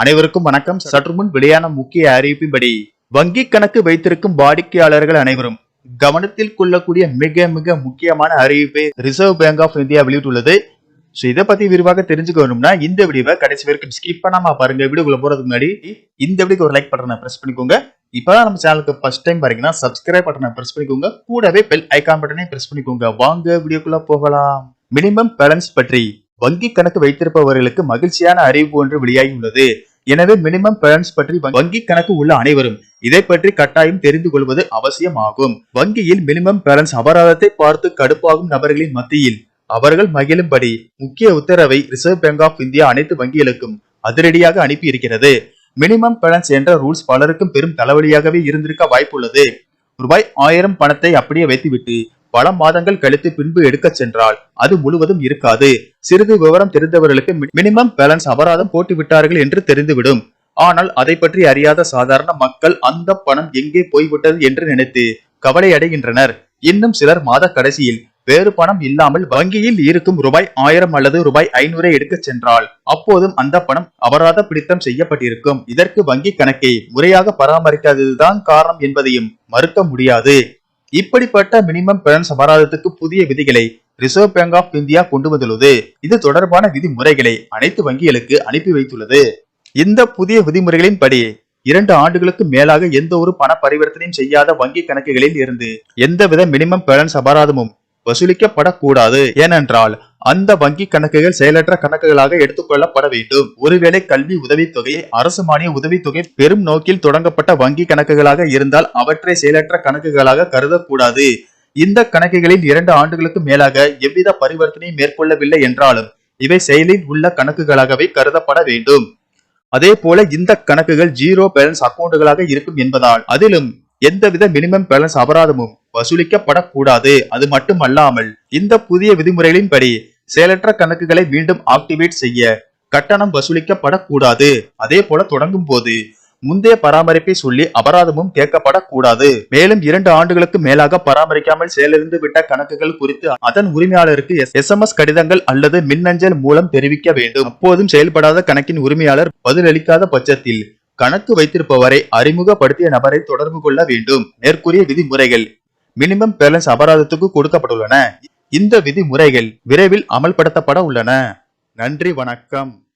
அனைவருக்கும் வணக்கம். சற்று முன் வெளியான முக்கிய அறிவிப்பின்படி வங்கி கணக்கு வைத்திருக்கும் வாடிக்கையாளர்கள் அனைவரும் கவனத்தில் கொள்ளக்கூடிய மிக மிக முக்கியமான அறிவிப்பை ரிசர்வ் பேங்க் ஆஃப் இந்தியா வெளியிட்டுள்ளது. ஸோ இதை பத்தி விரிவாக தெரிஞ்சுக்கணும்னா இந்த வீடியோவை கடைசி வரைக்கும் ஸ்கிப் பண்ணாம பாருங்க. வீடியோக்குள்ள போறதுக்கு முன்னாடி இந்த வீடியோக்கு ஒரு லைக் பட்டனை பிரஸ் பண்ணிக்கோங்க. இப்பதான் நம்ம சேனலுக்கு ஃபர்ஸ்ட் டைம் பாருங்கன்னா சப்ஸ்கிரைப் பட்டனை பிரஸ் பண்ணிக்கோங்க. கூடவே பெல் ஐகான் பட்டனை பிரஸ் பண்ணிக்கோங்க. வாங்க வீடியோக்குள்ள போகலாம். மினிமம் பேலன்ஸ் பற்றி வங்கி கணக்கு வைத்திருப்பவர்களுக்கு மகிழ்ச்சியான அறிவிப்பு ஒன்று வெளியாகியுள்ளது. எனவே மினிமம் பேலன்ஸ் பற்றி வங்கி கணக்கு உள்ள அனைவரும் இதை பற்றி கட்டாயம் தெரிந்து கொள்வது அவசியமாகும். வங்கியில் மினிமம் பேலன்ஸ் அபராதத்தை பார்த்து கடுப்பாகும் நபர்களின் மத்தியில் அவர்கள் மகிழும்படி முக்கிய உத்தரவை ரிசர்வ் பேங்க் ஆஃப் இந்தியா அனைத்து வங்கிகளுக்கும் அதிரடியாக அனுப்பி இருக்கிறது மினிமம் பேலன்ஸ் என்ற ரூல்ஸ் பலருக்கும் பெரும் தலைவலியாகவே இருந்திருக்க வாய்ப்புள்ளது. ரூபாய் ஆயிரம் பணத்தை அப்படியே வைத்துவிட்டு பல மாதங்கள் கழித்து பின்பு எடுக்க சென்றால் அது முழுவதும் இருக்காது. சிறிது விவரம் தெரிந்தவர்களுக்கு மினிமம் பேலன்ஸ் அபராதம் போட்டு விட்டார்கள் என்று தெரிந்துவிடும். ஆனால் அதை பற்றி அறியாத சாதாரண மக்கள் அந்த பணம் எங்கே போய்விட்டது என்று நினைத்து கவலை அடைகின்றனர். இன்னும் சிலர் மாத கடைசியில் வேறு பணம் இல்லாமல் வங்கியில் இருக்கும் ரூபாய் ஆயிரம் அல்லது ரூபாய் ஐநூறை எடுக்க சென்றால் அப்போதும் அந்த பணம் அபராத பிடித்தம் செய்யப்பட்டிருக்கும். இதற்கு வங்கி கணக்கை முறையாக பராமரிக்காததுதான் காரணம் என்பதையும் மறுக்க முடியாது. இப்படிப்பட்ட மினிமம் பேலன்ஸ் அபராதத்துக்கு புதிய விதிகளை ரிசர்வ் பேங்க் ஆஃப் இந்தியா கொண்டு வந்துள்ளது. இது தொடர்பான விதிமுறைகளை அனைத்து வங்கிகளுக்கு அனுப்பி வைத்துள்ளது. இந்த புதிய விதிமுறைகளின் படி இரண்டு ஆண்டுகளுக்கு மேலாக எந்த ஒரு பண பரிவர்த்தனையும் செய்யாத வங்கி கணக்குகளில் இருந்து எந்தவித மினிமம் பேலன்ஸ் அபராதமும் வசூலிக்கப்படக்கூடாது. ஏனென்றால் அந்த வங்கி கணக்குகள் செயலற்ற கணக்குகளாக எடுத்துக்கொள்ளப்பட வேண்டும். ஒருவேளை கல்வி உதவித்தொகையை அரசு மானிய உதவித்தொகை பெரும் நோக்கில் தொடங்கப்பட்ட வங்கி கணக்குகளாக இருந்தால் அவற்றை செயலற்ற கணக்குகளாக கருதக்கூடாது. இந்த கணக்குகளில் இரண்டு ஆண்டுகளுக்கு மேலாக எவ்வித பரிவர்த்தனையும் மேற்கொள்ளவில்லை என்றாலும் இவை செயலில் உள்ள கணக்குகளாகவே கருதப்பட வேண்டும். அதே போல இந்த கணக்குகள் ஜீரோ பேலன்ஸ் அக்கௌண்டுகளாக இருக்கும் என்பதால் அதிலும் எந்தவித மினிமம் பேலன்ஸ் அபராதமும் வசூலிக்கப்படக்கூடாது. அது மட்டுமல்லாமல் இந்த புதிய விதிமுறைகளின்படி செயலற்ற கணக்குகளை மீண்டும் ஆக்டிவேட் செய்ய கட்டணம் வசூலிக்கப்படக்கூடாது. அதே போல தொடங்கும் போது முந்தைய பராமரிப்பை சொல்லி அபராதமும் கேட்கப்படக்கூடாது. மேலும் இரண்டு ஆண்டுகளுக்கு மேலாக பராமரிக்காமல் செயலிருந்து விட்ட கணக்குகள் குறித்து அதன் உரிமையாளருக்கு எஸ் எம் எஸ் கடிதங்கள் அல்லது மின்னஞ்சல் மூலம் தெரிவிக்க வேண்டும். அப்போதும் செயல்படாத கணக்கின் உரிமையாளர் பதிலளிக்காத பட்சத்தில் கணக்கு வைத்திருப்பவரை அறிமுகப்படுத்திய நபரை தொடர்பு கொள்ள வேண்டும். மேற்கூறிய விதிமுறைகள் மினிமம் பேலன்ஸ் அபராதத்துக்கு கொடுக்கப்பட்டுள்ளன. இந்த விதிமுறைகள் விரைவில் அமல்படுத்தப்பட உள்ளன. நன்றி வணக்கம்.